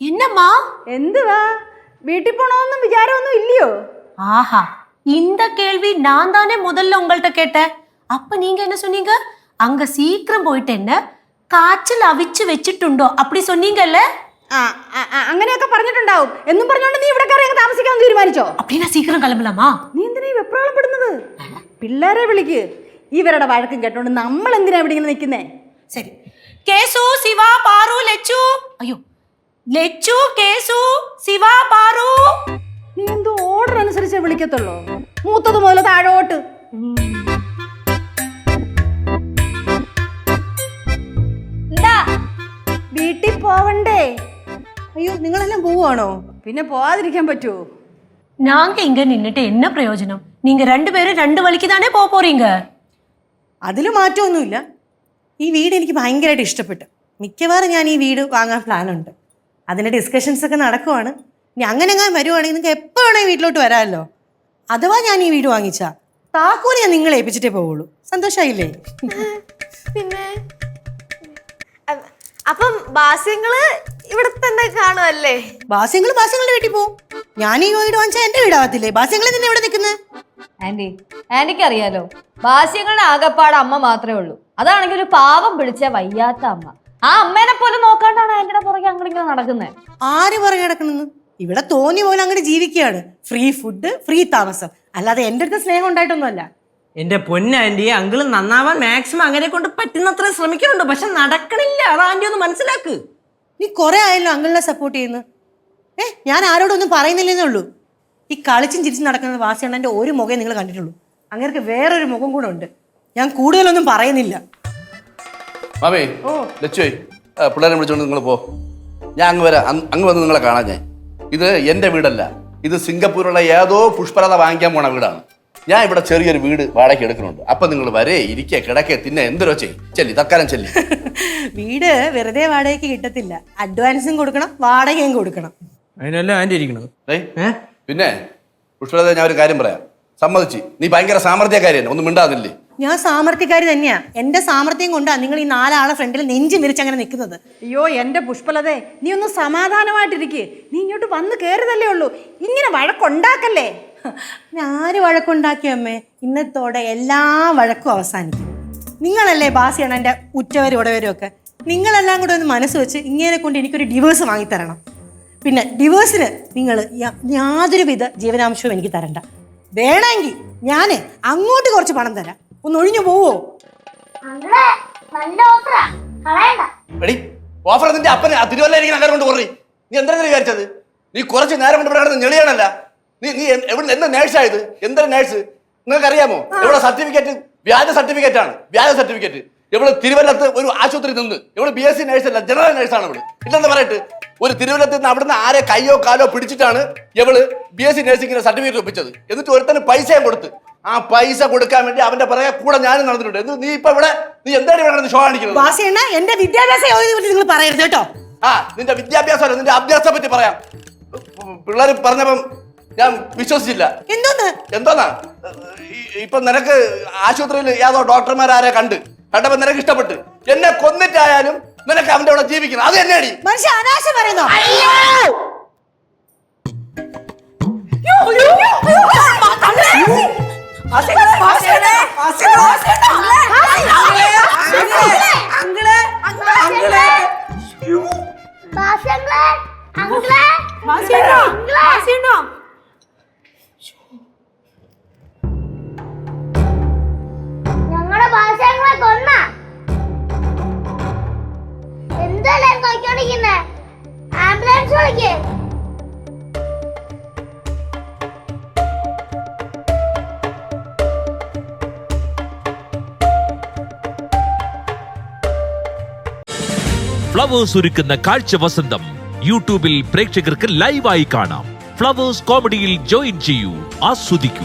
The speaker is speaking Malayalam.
എന്നമ്മാ? എന്തുവാ? വീട്ടിൽ പോണോന്നും വിചാരമൊന്നും ഇല്ലയോ? ആഹാ இந்த கேள்வி நான் தானே முதல்ல உங்கள்கிட்ட கேட்டேன் அப்ப நீங்க என்ன சொன்னீங்க அங்க சீக்கிரம் போயிட்டு என்ன കാച്ചിൽ അവിച്ച് വെച്ചിട്ടുണ്ടോ? അപ്പടി സൊന്നീങ്കല്ലേ അങ്ങനെയൊക്കെ പറഞ്ഞിട്ടുണ്ടാവും. എന്നും പറഞ്ഞോണ്ട് നീ ഇവിടെ കയറി അങ്ങ് താമസിക്കാൻ തീരുമാനിച്ചോ? അപ്പടിനാ സീക്കിരം കിളമ്പലമാ നീ എന്തിനാ വെപ്രാളം വെപ്രാളപ്പെടുന്നത് പിള്ളേരെ വിളിക്ക്. ഇവരുടെ വഴക്കും കേട്ടോണ്ട് നമ്മൾ എന്തിനാ ഇവിടെ ഇങ്ങനെ നിൽക്കുന്നേ? ശരി. കേസു ശിവ പാറു ലച്ചു. അയ്യോ லெச்சு கேசு சிவா பாரு നീ എന്തോ ഓർഡർ അനുസരിച്ചേ വിളിക്കത്തുള്ളൂ മൂത്തത് മുതൽ താഴോട്ട് എന്താ വീട്ടിൽ പോവണ്ടേ അയ്യോ നിങ്ങളെല്ലാം പോവാണോ പിന്നെ പോവാതിരിക്കാൻ പറ്റുമോ நாங்க இங்க நின்னுட்டு என்ன பிரயோஜனம் நீங்க ரெண்டு பேரும் ரெண்டு வழிக்கு தானே போக போறீங்க അതിൽ മാറ്റമൊന്നുമില്ല ഈ വീട് എനിക്ക് ഭയങ്കരമായിട്ട് ഇഷ്ടപ്പെട്ടു മിക്കവാറും ഞാൻ ഈ വീട് വാങ്ങാൻ പ്ലാനുണ്ട് അതിന്റെ ഡിസ്കഷൻസ് ഒക്കെ നടക്കുവാണ്. ഇനി അങ്ങനെ അങ്ങനെ വരുവാണെങ്കിൽ നിങ്ങൾക്ക് എപ്പോൾ വേണമെങ്കിൽ വീട്ടിലോട്ട് വരാമല്ലോ. അഥവാ ഞാൻ ഈ വീട് വാങ്ങിച്ചാ താക്കോൽ ഞാൻ നിങ്ങളെ ഏൽപ്പിച്ചിട്ടേ പോവുള്ളൂ. സന്തോഷമായില്ലേ പിന്നെ? അപ്പം ബാസ്യങ്ങൾ ഇവിടെ തന്നെ കാണുമല്ലേ ബാസ്യങ്ങൾ ബാസ്യങ്ങളുടെ വീട്ടിൽ പോവും. ഞാൻ ഈ വീട് വാങ്ങിച്ചാൽ എന്റെ വീടാവത്തില്ലേ? ബാസ്യങ്ങൾ തന്നെ ഇവിടെ നിൽക്കുന്നത് ആന്റി ആന്റിക്ക് അറിയാലോ ബാസ്യങ്ങളുടെ ആകപ്പാട് അമ്മ മാത്രമേ ഉള്ളൂ. അതാണെങ്കിൽ ഒരു പാവം പിടിച്ച വയ്യാത്ത അമ്മ. ആ അമ്മേനെ പോലും നോക്കാണ്ടാണ് ആന്റിയുടെ പുറകെ അങ്ങനെ നടക്കുന്നത് ആര് പുറകെ നടക്കണെന്ന് ഇവിടെ തോന്നി പോലെ അങ്ങനെ ജീവിക്കുകയാണ്. ഫ്രീ ഫുഡ് ഫ്രീ താമസം. അല്ലാതെ എന്റെ അടുത്ത് സ്നേഹം ഉണ്ടായിട്ടൊന്നുമല്ല. എന്റെ പൊന്നാന്റി അങ്കിൾ നന്നാവാൻ മാക്സിമം അങ്ങനെ കൊണ്ട് പറ്റുന്നത്ര ശ്രമിക്കുന്നുണ്ട്. പക്ഷെ നടക്കണില്ല. അത് ആന്റി ഒന്ന് മനസ്സിലാക്ക്. നീ കുറെ ആയല്ലോ അങ്കിളിനെ സപ്പോർട്ട് ചെയ്യുന്നു ഏ ഞാൻ ആരോടൊന്നും പറയുന്നില്ലെന്നേ ഉള്ളൂ. ഈ കളിച്ചും ചിരിച്ചും നടക്കുന്ന വാസിയണ്ണന്റെ ഒരു മുഖം നിങ്ങൾ കണ്ടിട്ടുള്ളൂ. അങ്ങനെ വേറൊരു മുഖം കൂടെ ഉണ്ട്. ഞാൻ കൂടുതലൊന്നും പറയുന്നില്ല. മാമേ ലച്ചുവേ ആ, പിള്ളേരെ വിളിച്ചോണ്ട് നിങ്ങൾ പോ. ഞാൻ അങ്ങ് വരാം. അങ് അങ്ങ് വന്ന് നിങ്ങളെ കാണാൻ ഞാൻ. ഇത് എന്റെ വീടല്ല. ഇത് സിംഗപ്പൂരുള്ള ഏതോ പുഷ്പലത വാങ്ങിക്കാൻ പോണ വീടാണ്. ഞാൻ ഇവിടെ ചെറിയൊരു വീട് വാടകയ്ക്ക് എടുക്കുന്നുണ്ട്. അപ്പൊ നിങ്ങൾ വരേ ഇരിക്കെ കിടക്കെ തിന്നെ എന്തോ ചെയ്യും. ചെല്ലി തക്കാലം ചെല്ലി. വീട് വെറുതെ വാടകയ്ക്ക് കിട്ടത്തില്ല. അഡ്വാൻസും കൊടുക്കണം വാടകയും കൊടുക്കണം. അതിനല്ല ആന്റി ഇരിക്കണത്. പിന്നെ പുഷ്പലത ഞാൻ ഒരു കാര്യം പറയാം. സമ്മതിച്ച്. നീ ഭയങ്കര സാമർഥ്യക്കാരിയല്ലേ? ഒന്നും മിണ്ടാതില്ലേ? ഞാൻ സാമർത്ഥ്യക്കാരി തന്നെയാ. എന്റെ സാമർത്ഥ്യം കൊണ്ടാ നിങ്ങൾ ഈ നാലാളെ ഫ്രണ്ടിൽ നെഞ്ചി വിരിച്ച് അങ്ങനെ നിൽക്കുന്നത്. അയ്യോ എന്റെ പുഷ്പലതേ നീ ഒന്ന് സമാധാനമായിട്ടിരിക്കേ. നീ ഇങ്ങോട്ട് വന്ന് കയറിയതല്ലേ ഉള്ളൂ. ഇങ്ങനെ വഴക്കുണ്ടാക്കല്ലേ? ആര് വഴക്കുണ്ടാക്കിയ അമ്മേ? ഇന്നത്തോടെ എല്ലാ വഴക്കും അവസാനിക്കും. നിങ്ങളല്ലേ ബാസിയാണ് എന്റെ ഉറ്റവരും ഉടവരും ഒക്കെ. നിങ്ങളെല്ലാം കൂടെ ഒന്ന് മനസ്സ് വെച്ച് ഇങ്ങനെ കൊണ്ട് എനിക്കൊരു ഡിവോഴ്സ് വാങ്ങിത്തരണം. പിന്നെ ഡിവോഴ്സിന് നിങ്ങൾ യാതൊരുവിധ ജീവനാംശവും എനിക്ക് തരണ്ട. വേണമെങ്കിൽ ഞാൻ അങ്ങോട്ട് കുറച്ച് പണം തരാം. ഒന്ന് ഒഴിഞ്ഞു പോവോ എടി ഓഫർ നിന്റെ അപ്പനെ തിരുവല്ലായിരിക്കും അങ്ങനെ കൊണ്ട് പോറി നീ എന്താ വിചാരിച്ചത്? നീ കുറച്ച് നേരം കൊണ്ട് ഇവിടെ ഞെളിയാണല്ല. നീ നീ എവിടെ എന്താ നേഴ്സായത് എന്താ നേഴ്സ് നിങ്ങൾക്ക് അറിയാമോ ഇവിടെ സർട്ടിഫിക്കറ്റ് വ്യാജ സർട്ടിഫിക്കറ്റ് ആണ്. വ്യാജ സർട്ടിഫിക്കറ്റ് ഇവിടെ തിരുവല്ലത്ത് ഒരു ആശുപത്രി നിന്ന് ഇവിടെ ബി എസ് സി നേഴ്സ് അല്ല ജനറൽ നേഴ്സാണ് ഇവിടെ. ഇല്ലെന്ന് പറയട്ടെ? ഒരു തിരുവല്ലത്ത് നിന്ന് അവിടുന്ന് ആരെ കയ്യോ കാലോ പിടിച്ചിട്ടാണ് ഇവൾ ബി എസ് സി നേഴ്സിംഗിന്റെ സർട്ടിഫിക്കറ്റ് ഒപ്പിച്ചത്. എന്നിട്ട് ഒരുത്തന് പൈസയും കൊടുത്ത് ആ പൈസ കൊടുക്കാൻ വേണ്ടി അവന്റെ പറയാ കൂടെ ഞാനും നടന്നിട്ടുണ്ട്. നീ ഇപ്പൊ ഇവിടെ നീ എന്താണ് ഇവിടെ ഷോ കാണിക്കുന്നത്? എന്റെ വിദ്യാഭ്യാസ യോഗ്യതയെ നിങ്ങൾ പറയരുത് കേട്ടോ. ആ നിന്റെ വിദ്യാഭ്യാസം നിന്റെ അഭ്യാസത്തെ പറ്റി പറയാം. പിള്ളേർ പറഞ്ഞപ്പം ഞാൻ വിശ്വസിച്ചില്ല. എന്തോന്ന്? എന്തോന്നാ? ഇപ്പൊ നിനക്ക് ആശുപത്രിയിൽ ഏതോ ഡോക്ടർമാരെ കണ്ട്. കണ്ടപ്പോ നിനക്ക് ഇഷ്ടപ്പെട്ട്. എന്നെ കൊന്നിട്ടായാലും നിനക്ക് അവന്റെ അവിടെ ജീവിക്കണം. അത് എന്നെ അടി മനുഷ്യ അനാശം പറയുന്നോ? എന്തല്ലേ ആംബുലൻസ് വിളിക്കേ. ഫ്ലവേഴ്സ് ഒരുക്കുന്ന കാഴ്ച വസന്തം. യൂട്യൂബിൽ പ്രേക്ഷകർക്ക് ലൈവായി കാണാം. ഫ്ലവേഴ്സ് കോമഡിയിൽ ജോയിൻ ചെയ്യൂ. ആസ്വദിക്കൂ.